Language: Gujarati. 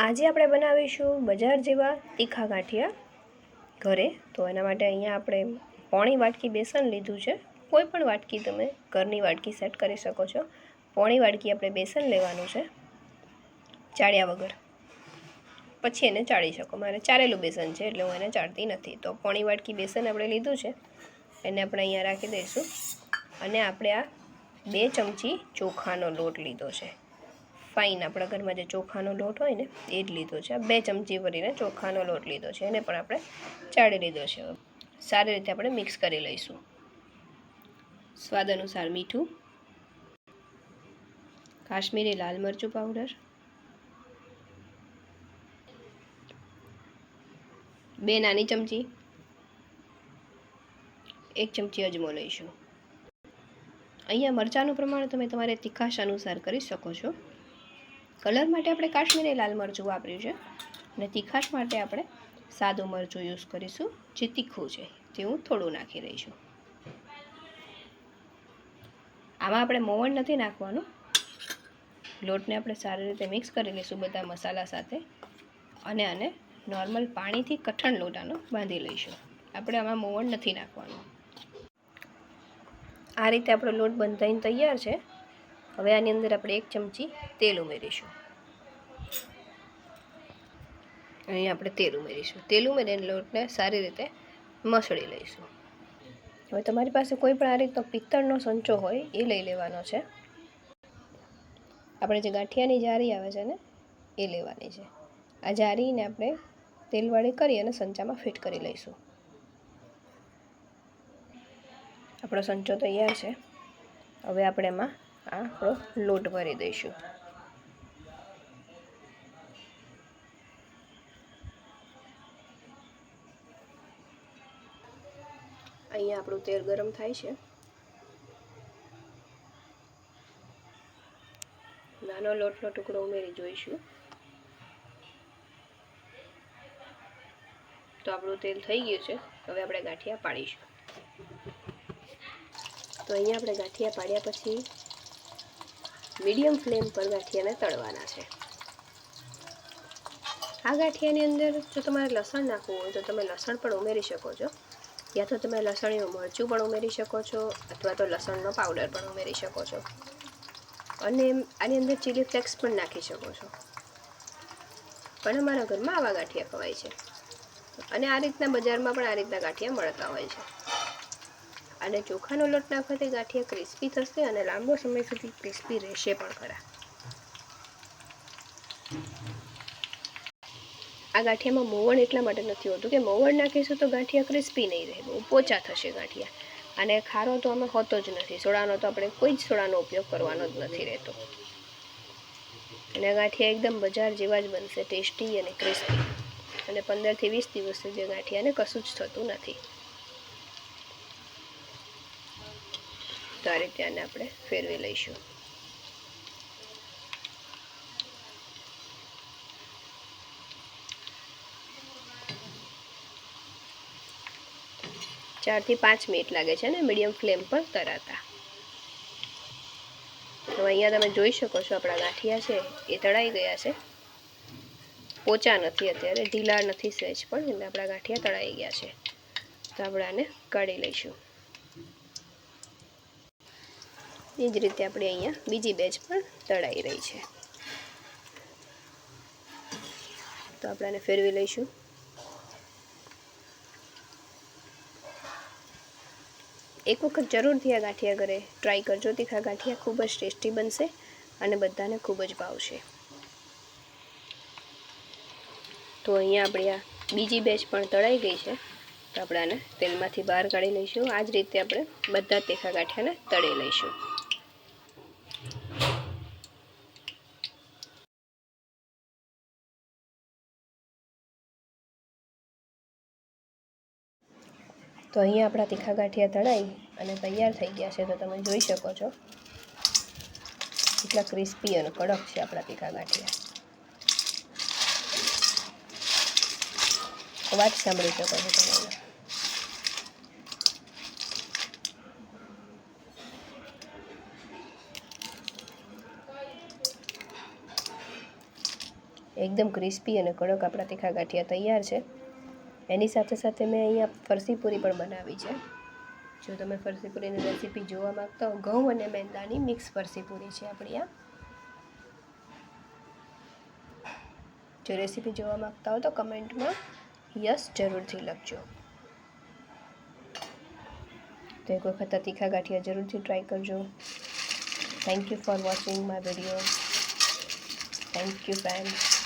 આજે આપણે બનાવીશું બજાર જેવા તીખા ગાંઠિયા ઘરે. તો એના માટે અહીંયા આપણે પોણી વાટકી બેસન લીધું છે. કોઈ પણ વાટકી તમે ઘરની વાટકી સેટ કરી શકો છો. પોણી વાટકી આપણે બેસન લેવાનું છે ચાળ્યા વગર. પછી એને ચાળી શકો. મારે ચારેલું બેસન છે એટલે હું એને ચાળતી નથી. તો પોણી વાટકી બેસન આપણે લીધું છે. એને આપણે અહીંયા રાખી દઈશું. અને આપણે આ બે ચમચી ચોખાનો લોટ લીધો છે. ફાઇન, આપણા ઘરમાં જે ચોખાનો લોટ હોય ને, એ જ લીધો છે. બે ચમચી ભરીને ચોખાનો લોટ લીધો છે. એને પણ આપણે ચાળી લીધો છે. સારી રીતે આપણે મિક્સ કરી લઈશું. સ્વાદ અનુસાર મીઠું, કાશ્મીરી લાલ મરચું પાવડર, બે નાની ચમચી, એક ચમચી અજમો લઈશું. અહીંયા મરચાંનું પ્રમાણ તમે તમારે તીખાશ અનુસાર કરી શકો છો. કલર માટે આપણે કાશ્મીરી લાલ મરચું વાપર્યું છે. અને તીખાશ માટે આપણે સાદું મરચું યુઝ કરીશું, જે તીખું છે તે હું થોડું નાખી દઈશું આમાં આપણે મોવણ નથી નાખવાનું. લોટને આપણે સારી રીતે મિક્સ કરી લઈશું બધા મસાલા સાથે. અને આને નોર્મલ પાણીથી કઠણ લોટાનો બાંધી લઈશું. આપણે આમાં મોવણ નથી નાખવાનું. આ રીતે આપણો લોટ બંધાઈને તૈયાર છે. હવે આની અંદર આપણે એક ચમચી તેલ ઉમેરીશું. અહીં આપણે તેલ ઉમેરીશું. તેલ ઉમેરીને લોટને સારી રીતે મસળી લઈશું. હવે તમારી પાસે કોઈ પણ આ રીતનો પિત્તળનો સંચો હોય એ લઈ લેવાનો છે. આપણે જે ગાંઠિયાની જારી આવે છે ને, એ લેવાની છે. આ જારીને આપણે તેલવાળી કરી અને સંચામાં ફિટ કરી લઈશું. આપણો સંચો તૈયાર છે. હવે આપણે એમાં આપણો લોટ ભરી દઈશું. અહીંયા આપણું તેલ ગરમ થાય છે. નાનો લોટનો ટુકડો ઉમેરી જોઈશું. તો આપણું તેલ થઈ ગયું છે. હવે આપણે ગાંઠિયા પાડીશું. તો અહીંયા આપણે ગાંઠિયા પાડ્યા પછી મીડિયમ ફ્લેમ પર ગાંઠિયાને તળવાના છે. આ ગાંઠિયાની અંદર જો તમારે લસણ નાખવું હોય તો તમે લસણ પણ ઉમેરી શકો છો. યા તો તમે લસણીનું મરચું પણ ઉમેરી શકો છો અથવા તો લસણનો પાવડર પણ ઉમેરી શકો છો. અને આની અંદર ચીલી ફ્લેક્સ પણ નાખી શકો છો. પણ અમારા ઘરમાં આવા ગાંઠિયા ખવાય છે. અને આ રીતના બજારમાં પણ આ રીતના ગાંઠિયા મળતા હોય છે. અને ચોખાનો લોટ નાખવાથી ગાંઠિયા ક્રિસ્પી થશે અને લાંબો સમય સુધી ક્રિસ્પી રહેશે પણ ખરા. આ ગાંઠિયામાં મોવણ એટલા માટે નથી હોતું કે મોવણ નાખીશું તો ગાંઠિયા ક્રિસ્પી નહીં રહે, બહુ પોચા થશે ગાંઠિયા. અને ખારો તો આમાં હોતો જ નથી, સોડાનો તો આપણે કોઈ જ સોડાનો ઉપયોગ કરવાનો જ નથી રહેતો. અને ગાંઠિયા એકદમ બજાર જેવા જ બનશે, ટેસ્ટી અને ક્રિસ્પી. અને પંદરથી વીસ દિવસ સુધી ગાંઠિયાને કશું જ થતું નથી. તો આ રીતે આને આપણે ફેરવી લઈશું. ચારથી પાંચ મિનિટ લાગે છે ને મીડિયમ ફ્લેમ પર તરાતા. તો અહીંયા તમે જોઈ શકો છો આપણા ગાંઠિયા છે, એ તળાઈ ગયા છે. પોચા નથી અત્યારે, ઢીલા નથી સહેજ પણ, એટલે આપણા ગાંઠિયા તળાઈ ગયા છે. તો આપણે આને કાઢી લઈશું. એ જ રીતે આપણે અહીંયા બીજી બેચ પણ તળાઈ રહી છે. તો આપણે આને ફેરવી લઈશું. એક વખત જરૂરથી આ ગાંઠિયા ઘરે ટ્રાય કરજો. તીખા ગાંઠિયા ખૂબ જ ટેસ્ટી બનશે અને બધાને ખૂબ જ ભાવશે. તો અહીંયા આપણી આ બીજી બેચ પણ તળાઈ ગઈ છે. તો આપણે આને તેલમાંથી બહાર કાઢી લઈશું. આ જ રીતે આપણે બધા તીખા ગાંઠિયાને તળી લઈશું. તો અહીંયા આપણા તીખા ગાંઠિયા તળાઈ અને તૈયાર થઈ ગયા છે. તો તમે જોઈ શકો છો. કેટલા ક્રિસ્પી અને કડક છે આપણા તીખા ગાંઠિયા અવાજ સાંભળી શકો છો તમે એકદમ ક્રિસ્પી અને કડક આપણા તીખા ગાંઠિયા તૈયાર છે. એની સાથે સાથે મેં અહીંયા ફરસી પૂરી પણ બનાવી છે. જો તમે ફરસી પૂરીની રેસીપી જોવા માંગતા હો, ઘઉં અને મેંદાની મિક્સ ફરસી પૂરી છે આપણી આ. જો રેસીપી જોવા માંગતા હો તો કમેન્ટમાં યસ જરૂરથી લખજો. તો એક વખત તીખા ગાંઠિયા જરૂરથી ટ્રાય કરજો. Thank you for watching my video thank you friend